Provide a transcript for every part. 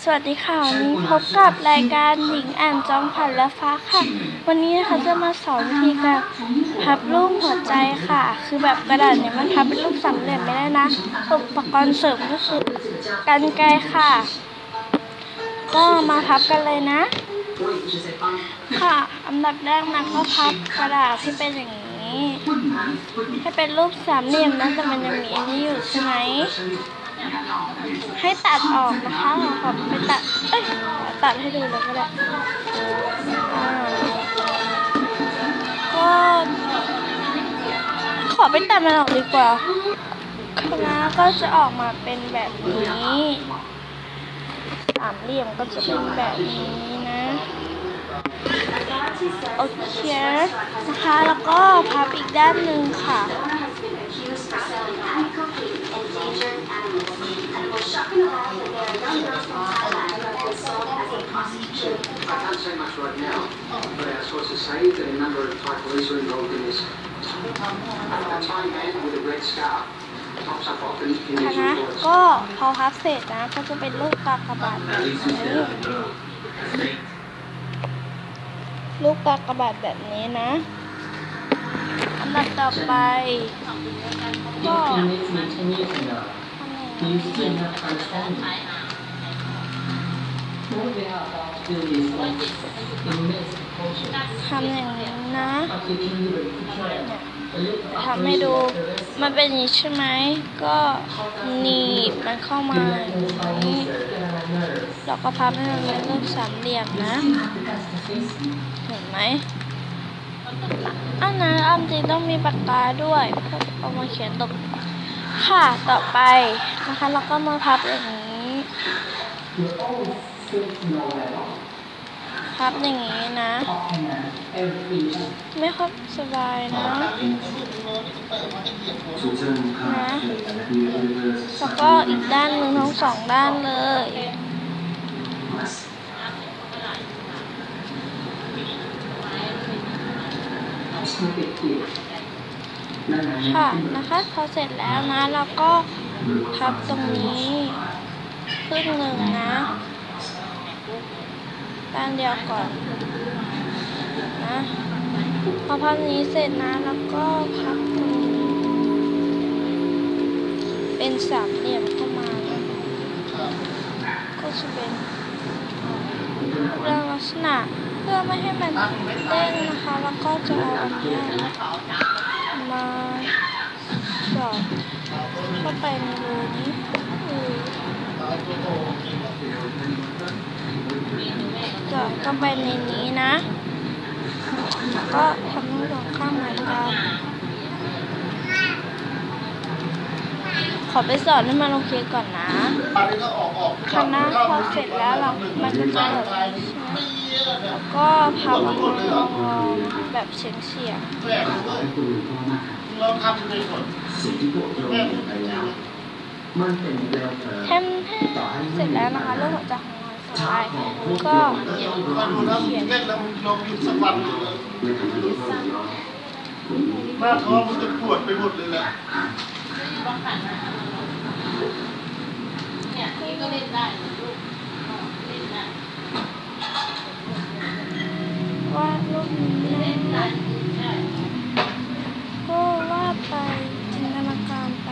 สวัสดีค่ะ วันนี้พบกับรายการหญิงอ่านจอมขวัญและฟ้าค่ะ วันนี้นะคะจะมาสอนวิธีการพับรูปหัวใจค่ะ คือแบบกระดาษเนี่ยมันพับเป็นรูปสามเหลี่ยมไม่ได้นะอุปกรณ์เสริมก็คือกันไกรค่ะ ก็มาพับกันเลยนะ ค่ะอันดับแรกนะก็พับกระดาษให้เป็นอย่างนี้ให้เป็นรูปสามเหลี่ยมนะแต่มันยังมีอันนี้อยู่ใช่ไหม ให้ตัดออกนะคะขอไปตัดเอ้ยตัดให้ดูเลยก็ได้อ่าก็ขอไปตัดมันออกดีกว่าคณะก็จะออกมาเป็นแบบนี้สามเหลี่ยมก็จะเป็นแบบนี้นะโอเคนะคะแล้วก็พับอีกด้านหนึ่งค่ะ I can't say much right now, but our sources say that a number of Thai police are involved in this. A Thai man with a red scarf tops up often in ค these ณะ reports. ก็พอพับเสร็จนะก็จะเป็นรูปกากบาทแบบนี้รูปกากบาทแบบนี้นะอันดับต่อไปก็ in this mechanism, uh, ทำอย่างนี้นะทำให้ดู มันเป็นอย่างนี้ใช่ไหม ก็หนีบมันเข้ามาอย่างนี้แล้วก็พับให้มันเป็นรูปสามเหลี่ยมนะ เห็นไหมอันนั้นอันจริงต้องมีปากกาด้วยเพื่อเอามาเขียนตรงค่ะ ต่อไปนะคะเราก็มาพับอย่างนี้ พับอย่างนี้นะ ไม่ค่อยสบายนะนะแล้วก็อีกด้านหนึ่งทั้งสองด้านเลยค่ะนะคะพอเสร็จแล้วนะเราก็พับตรงนี้ครึ่งหนึ่งนะ ด้านเดียวก่อนนะพอพับนี้เสร็จนะแล้วก็พับตรงนี้เป็นสามเหลี่ยมเข้ามานะก็จะเป็นเรื่องลักษณะเพื่อไม่ให้มันเด้งนะคะ แล้วก็จะเอาอันเนี้มาสอดเข้าไปในรูนี้ เข้าไปในนี้นะแล้วก็ทำให้สองข้างเหมือนกันขอไปสอนให้มันโอเคก่อนนะคณะพอเสร็จแล้วเรา มันก็จะแบบนี้ใช่ไหมแล้วก็พับงอๆแบบเฉียงเฉียงแล้วมันเป็นแนวทมแทมเสร็จแล้วนะคะเรูปหัวใจของ เราสบายก็มาดูนะมึงเล่นแล้วมึงลองหยุดสักวันหนึ่งเลยในทางที่พวกเราผมหน้าท้องมันจะปวดไปหมดเลยแหละวาดรูปนี้นะก็วาดไปจินตนาการไป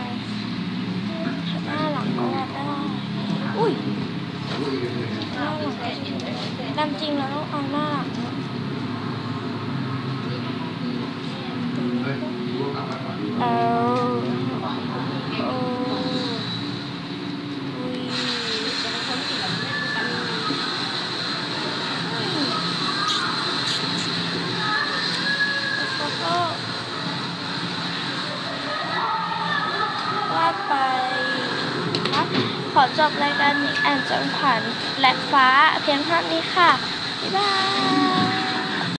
หน้าหลังก็วาดได้อุ้ย หน้าดำจะตามจริงแล้วต้องเอาหน้าหลังน ขอจบรายการนิกแอ่านจนขวัญและฟ้าเพียงเท่านี้ค่ะ บ๊ายบาย